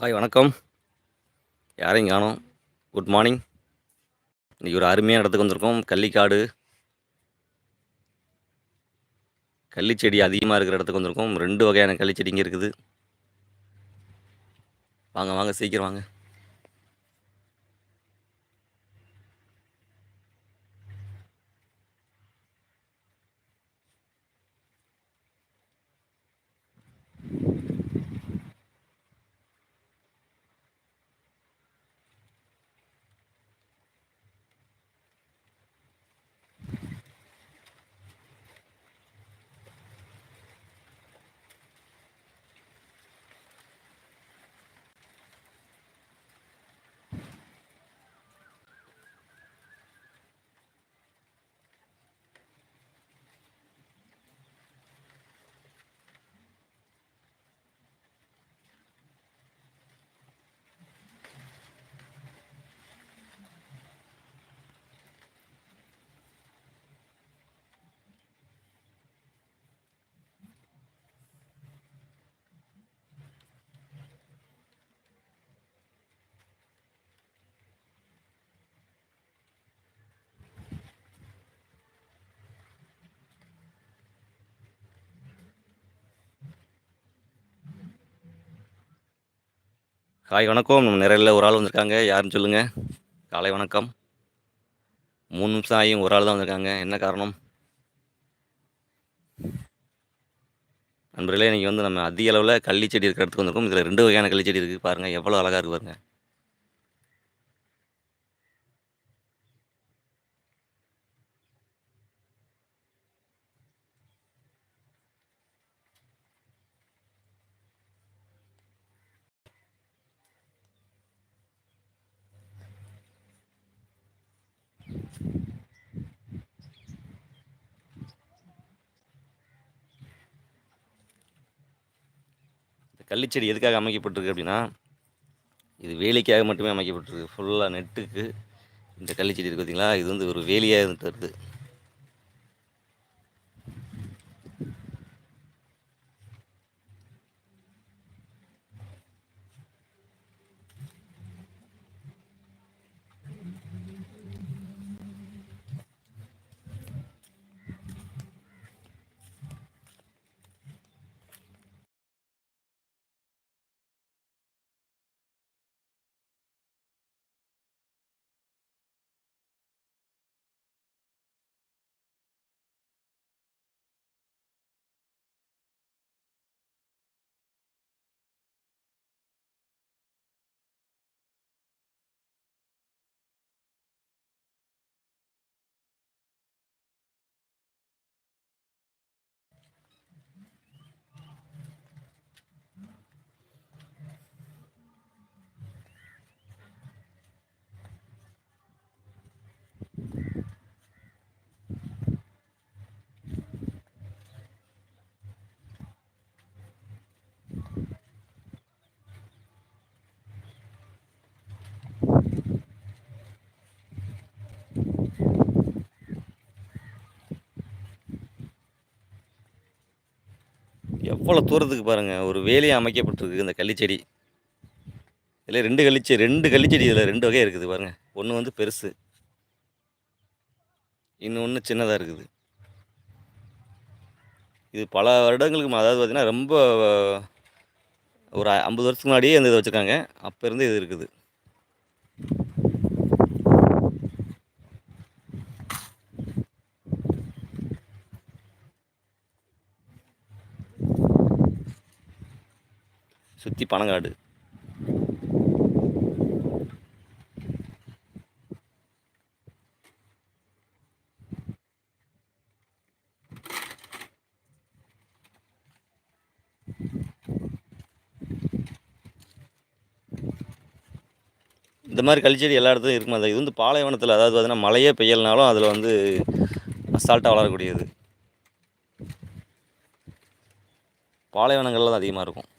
Hi வணக்கம். யாரையும் காணோம். குட் மார்னிங் இன்றைக்கி ஒரு அருமையான இடத்துக்கு வந்திருக்கோம். கள்ளிக்காடு. கள்ளிச்செடி அதிகமாக இருக்கிற இடத்துக்கு வந்திருக்கோம். ரெண்டு வகையான கள்ளிச்செடி இங்கே இருக்குது. வாங்க வாங்க சீக்கிரம் வாங்க. ஹாய் வணக்கம். நம்ம நிறையில் ஒரு ஆள் வந்திருக்காங்க. யாருன்னு சொல்லுங்கள் காலை வணக்கம். மூணு நிமிஷம் ஆகியும் ஒரு ஆள் தான் வந்திருக்காங்க. என்ன காரணம்? நண்பர்களே இன்றைக்கி வந்து நம்ம அதிக அளவில் கள்ளி செடி இருக்கிற இடத்துக்கு வந்திருக்கோம். இதில் ரெண்டு வகையான கள்ளி செடி இருக்குது பாருங்கள் எவ்வளோ அழகாக இருக்குது பாருங்கள் இந்த கள்ளிச்செடி எதுக்காக அமைக்கப்பட்டிருக்கு அப்படின்னா இது வேலிக்காக மட்டுமே அமைக்கப்பட்டிருக்கு. ஃபுல்லாக நெட்டுக்கு இந்த கள்ளிச்செடி இருக்குது பார்த்தீங்களா இது வந்து ஒரு வேலியாக இருந்துட்டு வருது. எவ்வளோ தூரத்துக்கு பாருங்கள் ஒரு வேலையை அமைக்கப்பட்டிருக்கு இந்த கள்ளிச்செடி. இதில் ரெண்டு கள்ளிச்செடி ரெண்டு கள்ளிச்செடி இதில் ரெண்டு வகை இருக்குது பாருங்கள் ஒன்று வந்து பெருசு. இன்னொன்று சின்னதாக இருக்குது. இது பல வருடங்களுக்கு அதாவது பார்த்திங்கன்னா ரொம்ப ஒரு ஐம்பது வருஷத்துக்கு முன்னாடியே இந்த இதை வச்சுருக்காங்க. அப்போ இருந்து இது இருக்குது. சுற்றி பனங்காடு. இந்த மாதிரி கழிச்செடி எல்லா இடத்துலையும் இருக்குமா? அது இது வந்து பாலைவனத்தில் அதாவது பார்த்தீங்கன்னா மழையே பெய்யலனாலும் அதில் வந்து அசால்ட்டாக வளரக்கூடியது. பாலைவனங்கள்லாம் அதிகமாக இருக்கும்.